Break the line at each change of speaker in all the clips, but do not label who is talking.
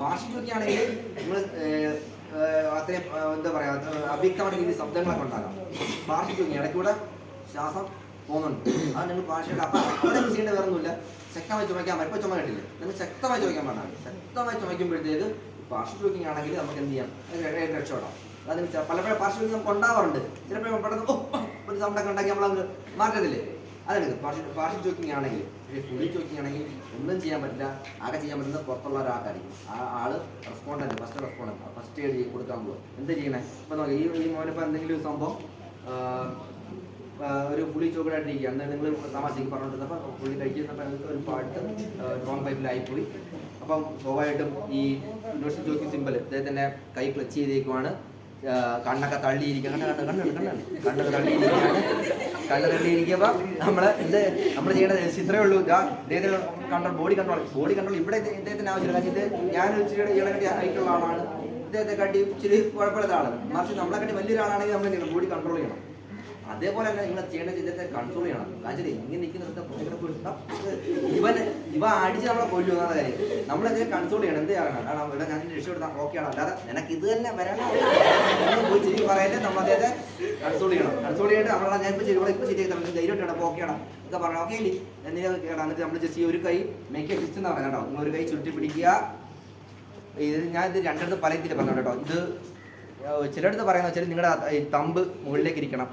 ഭാഷയ്ക്കൊക്കെ ആണെങ്കിൽ നമ്മൾ അത്രയും എന്താ പറയാ അത്ര അവ്യക്തമായ രീതിയിൽ ശബ്ദങ്ങളൊക്കെ ഉണ്ടാകാം. ഭാഷയ്ക്കൊക്കെ ഇടയ്ക്കൂടെ ശ്വാസം പോകുന്നുണ്ട്. അത് നിങ്ങൾ ഭാഷയുടെ അപ്പം അവിടെ ചെയ്യേണ്ട വേറെ ഒന്നുമില്ല ശക്തമായി ചുമയ്ക്കാൻ പറ്റും ഇപ്പോൾ ചുമ കണ്ടില്ല നിങ്ങൾ ശക്തമായി ചുമയ്ക്കാൻ പാടാണ്. ശക്തമായി ചുമയ്ക്കുമ്പോഴത്തേക്ക് പാർശ്വ ചോക്കിങ് ആണെങ്കിൽ നമുക്ക് എന്ത് ചെയ്യാം? രക്ഷപ്പെടാം അതിന് പലപ്പോഴും പാർശ്വ നമുക്ക് ഉണ്ടാവാറുണ്ട്. ചിലപ്പോൾ പെട്ടെന്ന് ഒരു സൗണ്ടൊക്കെ ഉണ്ടാക്കി നമ്മളത് മാറ്റത്തില്ലേ? അതെടുക്കും പാർഷ്യൽ പാർഷ്യൽ ചോക്കിങ് ആണെങ്കിൽ പക്ഷേ ഫുള്ളി ചോക്കിങ് ആണെങ്കിൽ ഒന്നും ചെയ്യാൻ പറ്റില്ല. ആകെ ചെയ്യാൻ പറ്റുന്നത് പുറത്തുള്ള ഒരാൾക്കായിരിക്കും. ആ ആൾ respondent first respondent first aid കൊടുക്കാൻ പോകും എന്താ ചെയ്യണേ? ഇപ്പം നോക്കി ഈ ഈ മോനിപ്പോൾ എന്തെങ്കിലും ഒരു സംഭവം ഒരു പുളി ചോക്കിലായിട്ടിരിക്കുക. അന്ന് നിങ്ങൾ തമാശയ്ക്ക് പറഞ്ഞിരുന്നപ്പോൾ പുളി കഴിക്കുന്നപ്പോൾ നിങ്ങൾക്ക് ഒരു പാട്ട് റോങ് പൈപ്പിലായിപ്പോയി അപ്പം സ്വാഭാവികമായിട്ടും ഈ യൂണിവേഴ്സൽ ജോക്കി സിമ്പിൾ അദ്ദേഹത്തിന്റെ കൈ ക്ലച്ച് ചെയ്തേക്കുവാണ്. കണ്ണൊക്കെ തള്ളിയിരിക്കുക കണ്ണ കണ്ണ് കണ്ണ് കണ്ണാണ് കണ്ണൊക്കെ തള്ളിയിരിക്കുകയാണ്. കണ്ണ് തള്ളിയിരിക്കുമ്പോൾ നമ്മൾ എന്ത് നമ്മൾ ചെയ്യേണ്ടത് ഇത്രയേ ഉള്ളൂ. ഇതാ ഇദ്ദേഹത്തിന് control body control body control ഇവിടെ ഇദ്ദേഹത്തിന് ആവശ്യമില്ല. കാരണം ഇത് ഞാൻ ഇച്ചിരി ഇളകട്ടി ആയിട്ടുള്ള ആളാണ്. ഇദ്ദേഹത്തെ കാട്ടി ഇച്ചിരി കുഴപ്പമില്ലാത്ത ആളാണ് മറിച്ച് നമ്മളെ കാട്ടി വലിയൊരാളാണെങ്കിൽ നമ്മൾ ബോഡി കൺട്രോൾ ചെയ്യണം? അതേപോലെ തന്നെ നിങ്ങൾ ചെയ്യേണ്ട ഇദ്ദേഹത്തെ കൺട്രോൾ ചെയ്യണം. കാരണം ഇങ്ങനെ പിടുത്തം. ഇവൻ ഇവ അടിച്ച് നമ്മളെ കൊല്ലു എന്ന കാര്യം. നമ്മൾ ഇതിനെ കൺട്രോൾ ചെയ്യണം. എന്ത് ചെയ്യണം? കാരണം ഇവിടെ ഞാൻ രക്ഷപ്പെടുത്താം. ഓക്കെയാണ് അല്ലാതെ നിനക്ക് ഇത് തന്നെ വരണം പറയാതെ നമ്മൾ അദ്ദേഹത്തെ കൺസോൾ ചെയ്യണം കൺസോൾ ചെയ്തിട്ട് നമ്മളെ ഞാൻ ഇപ്പോൾ ഇവിടെ ഇപ്പോൾ ശരിയാക്കി നമുക്ക് ധൈര്യമായിട്ടാണ് അപ്പോൾ ഓക്കെയാണ് ഇതൊക്കെ പറഞ്ഞു ഓക്കെ ഇല്ലേ? എന്തിനാ കേടാ. എന്നിട്ട് നമ്മൾ ജസ്റ്റ് ഈ ഒരു കൈ മേക്ക് ഫിസ്റ്റ് എന്ന് പറയാം കേട്ടോ. നിങ്ങൾ ഒരു കൈ ചുരുട്ടി പിടിക്കുക. ഇത് ഞാൻ ഇത് രണ്ടിടത്ത് പറയത്തില്ല പറഞ്ഞു കേട്ടോ. ഇത് ചിലടത്ത് ചിലയിടത്ത് പറയുന്ന വെച്ചാൽ നിങ്ങളുടെ തമ്പ് മുകളിലേക്ക് ഇരിക്കണം.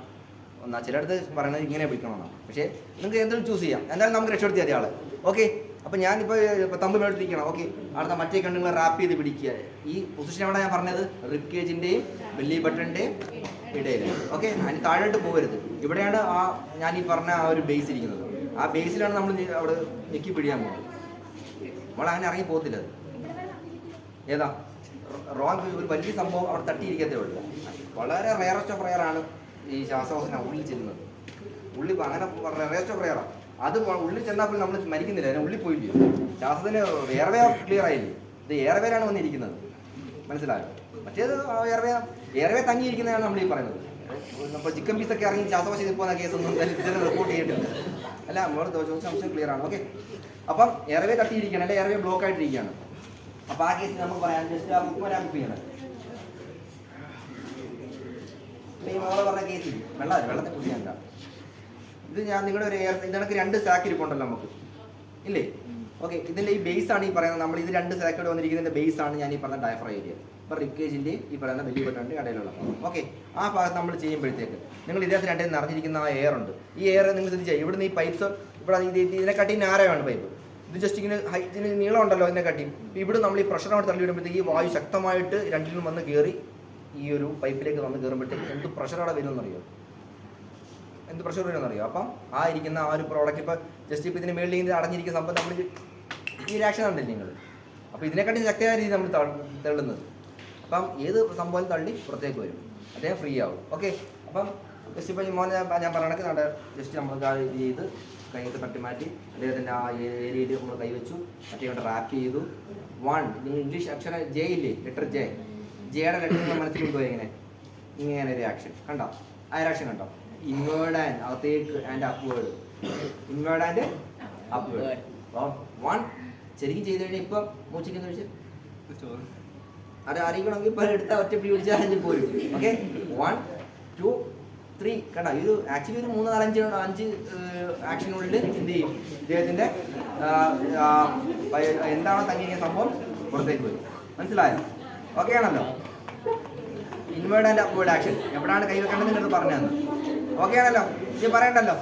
എന്നാൽ ചിലയിടത്ത് പറയുന്നത് ഇങ്ങനെ പിടിക്കണം എന്നാണ് പക്ഷേ നിങ്ങൾക്ക് എന്തെങ്കിലും ചൂസ് ചെയ്യാം. എന്തായാലും നമുക്ക് രക്ഷപ്പെടുത്തി ആൾ ഓക്കെ അപ്പം ഞാനിപ്പോൾ ഇപ്പോൾ തമ്പ് മേളിട്ടിരിക്കണം ഓക്കെ അടുത്ത മറ്റേ കണ്ണ് നിങ്ങൾ റാപ്പ് ചെയ്ത് പിടിക്കുക. ഈ പൊസിഷൻ എവിടെ ഞാൻ പറഞ്ഞത്? റിബ് കേജിന്റെയും ബെല്ലി ബട്ടന്റെയും ഇടയിൽ ഓക്കെ അതിന് താഴോട്ട് പോകരുത്. ഇവിടെയാണ് ആ ഞാൻ ഈ പറഞ്ഞ ആ ഒരു ബേസ് ഇരിക്കുന്നത്. ആ ബേസിലാണ് നമ്മൾ അവിടെ ഞെക്കി പിടിയാൻ പോകുന്നത്. നമ്മൾ അങ്ങനെ ഇറങ്ങി പോകത്തില്ല അത്. ഏതാ? റോങ് ഒരു വലിയ സംഭവം അവിടെ തട്ടിയിരിക്കത്തേ ഉള്ളൂ. വളരെ റയറസ്റ്റ് ഓഫ് റയറാണ് ഈ ശ്വാസകോശന ഉള്ളിൽ ചെല്ലുന്നത്. ഉള്ളി അങ്ങനെ റയറസ്റ്റ് ഓഫ് റയറാണ് അത് ഉള്ളിൽ ചെന്നാൽ പോലും നമ്മൾ മരിക്കുന്നില്ല. അതിന് ഉള്ളിൽ പോയില്ല ശ്വാസത്തിന് എയർവേ ക്ലിയർ ആയില്ലേ? ഇത് എയർവേയിലാണ് വന്നിരിക്കുന്നത്. മനസ്സിലായോ? മറ്റേത് എയർവേ എയർവേ തങ്ങിയിരിക്കുന്നതാണ് നമ്മൾ ഈ പറയുന്നത് അപ്പോൾ ചിക്കൻ പീസൊക്കെ ഇറങ്ങി ശ്വാസകോശത്തിൽ പോകുന്ന കേസൊന്നും ഇതുവരെ റിപ്പോർട്ട് ചെയ്തിട്ടില്ല. അല്ല നമ്മൾ ചോദിച്ച സംശയം ക്ലിയർ ആണ്. ഓക്കെ അപ്പം എയർവേ തട്ടിയിരിക്കുകയാണ്. അല്ലെങ്കിൽ എയർവേ ബ്ലോക്ക് ആയിട്ടിരിക്കുകയാണ്. അപ്പൊ ആ കേസിൽ നമുക്ക് പറയാം. ജസ്റ്റ് ആ ബുക്ക് വരാൻ ചെയ്യണം പറഞ്ഞ കേസിൽ വെള്ളം വെള്ളത്തെ കുടിക്കണ്ട ഇത് ഞാൻ നിങ്ങളുടെ ഒരു എയർ ഇതിനൊക്കെ രണ്ട് സാക്ക് ഇരിപ്പുണ്ടല്ലോ നമുക്ക്. ഇല്ലേ? ഓക്കെ ഇതിന്റെ ഈ ബേസ് ആണ് ഈ പറയുന്നത്. നമ്മൾ ഇത് രണ്ട് സാക്കോട് വന്നിരിക്കുന്നതിന്റെ ബേസ് ആണ് ഞാൻ ഈ പറഞ്ഞ ഡയഫർ ഏരിയ ഇപ്പൊ റിക്കേജിന്റെ ഈ പറയുന്ന വലിയ ബട്ടന്റെ ഇടയിലുള്ള ഓക്കെ ആ ഭാഗത്ത് നമ്മൾ ചെയ്യുമ്പോഴത്തേക്ക് നിങ്ങൾ ഇതിനകത്ത് രണ്ടേ നിറഞ്ഞിരിക്കുന്ന ആ എയർ ഉണ്ട്. ഈ എയർ നിങ്ങൾ ശ്രദ്ധിച്ചാൽ ഇവിടുന്ന് ഈ പൈപ്പ്സ് ഇവിടെ ഇതിനെക്കാട്ടി നാരമാണ് പൈപ്പ് ഇത് ജസ്റ്റ് ഇങ്ങനെ ഹൈ ഇതിന് നീളം ഉണ്ടല്ലോ ഇതിനെക്കാട്ടി. കട്ടി ഇവിടെ നമ്മൾ ഈ പ്രഷർ തള്ളി വിടുമ്പോഴത്തേക്ക് ഈ വായു ശക്തമായിട്ട് രണ്ടിലും വന്ന് കയറി ഈ ഒരു പൈപ്പിലേക്ക് വന്ന് കയറുമ്പോഴത്തേക്ക് എന്ത് പ്രഷർ അവിടെ വരുമെന്നറിയോ എന്ത് പ്രഷർ വരുമെന്നറിയോ? അപ്പം ആ ഇരിക്കുന്ന ആ ഒരു പ്രോഡക്റ്റ് ഇപ്പം ജസ്റ്റ് ഇപ്പം ഇതിന് മേളിൽ ഇങ്ങനെ അടഞ്ഞിരിക്കുന്ന സംഭവം നമ്മൾ ഈ റിയാക്ഷൻ ഉണ്ടല്ലേ നിങ്ങൾ അപ്പോൾ ഇതിനെക്കാട്ടി ശക്തിയായ രീതി നമ്മൾ തള്ളുന്നത്. അപ്പം ഏത് സംഭവം തള്ളി പുറത്തേക്ക് വരും. അദ്ദേഹം ഫ്രീ ആവും. ഓക്കെ അപ്പം ജസ്റ്റ് ഇപ്പം ഈ മോനെ ഞാൻ പറയണക്ക് നട ജസ്റ്റ് നമ്മൾ ഇത് ചെയ്ത് കൈയൊക്കെ തട്ടി മാറ്റി അദ്ദേഹത്തിന്റെ ആ ഏരിയയിൽ നമ്മൾ കൈവച്ചു മറ്റേ കൊണ്ട് റാപ്പ് ചെയ്തു. വൺ ഇംഗ്ലീഷ് അക്ഷരം ജെ ഇല്ലേ? ലെറ്റർ ജെ ജെയുടെ ലെറ്റർ മനസ്സിൽ കൊണ്ടുപോയി ഇങ്ങനെ. ഇങ്ങനെ റിയാക്ഷൻ കണ്ടോ? ആ റിയാക്ഷൻ കണ്ടോ? ഇൻവേർഡ് ആൻഡ് അകത്തേക്ക് and upward inward and upward അപ്പോൾ വൺ ശരിക്കും ചെയ്ത് കഴിഞ്ഞാൽ ഇപ്പം മൂച്ചിക്കുന്ന ചോദിച്ചു അത് അറിയിക്കണമെങ്കിൽ ഇപ്പം എടുത്ത ഒറ്റ വിളിച്ചാൽ അഞ്ച് പോരും. ഓക്കെ വൺ ടു ത്രീ കണ്ട? ഇത് ആക്ച്വലി ഒരു മൂന്ന് നാലഞ്ച് അഞ്ച് ആക്ഷനുള്ളിൽ എന്ത് ചെയ്യും? ഇദ്ദേഹത്തിന്റെ എന്താണോ തങ്ങിയ സംഭവം പുറത്തേക്ക് വരും മനസ്സിലായോ? ഓക്കെ ആണല്ലോ? ഇൻവേർഡ് ആൻഡ് അപ്വേർഡ് ആക്ഷൻ എവിടെയാണ് കൈ വെക്കേണ്ടത് നിങ്ങൾ പറഞ്ഞു തന്നു ഓക്കെ ആണല്ലോ. ഇത് പറയണ്ടല്ലോ.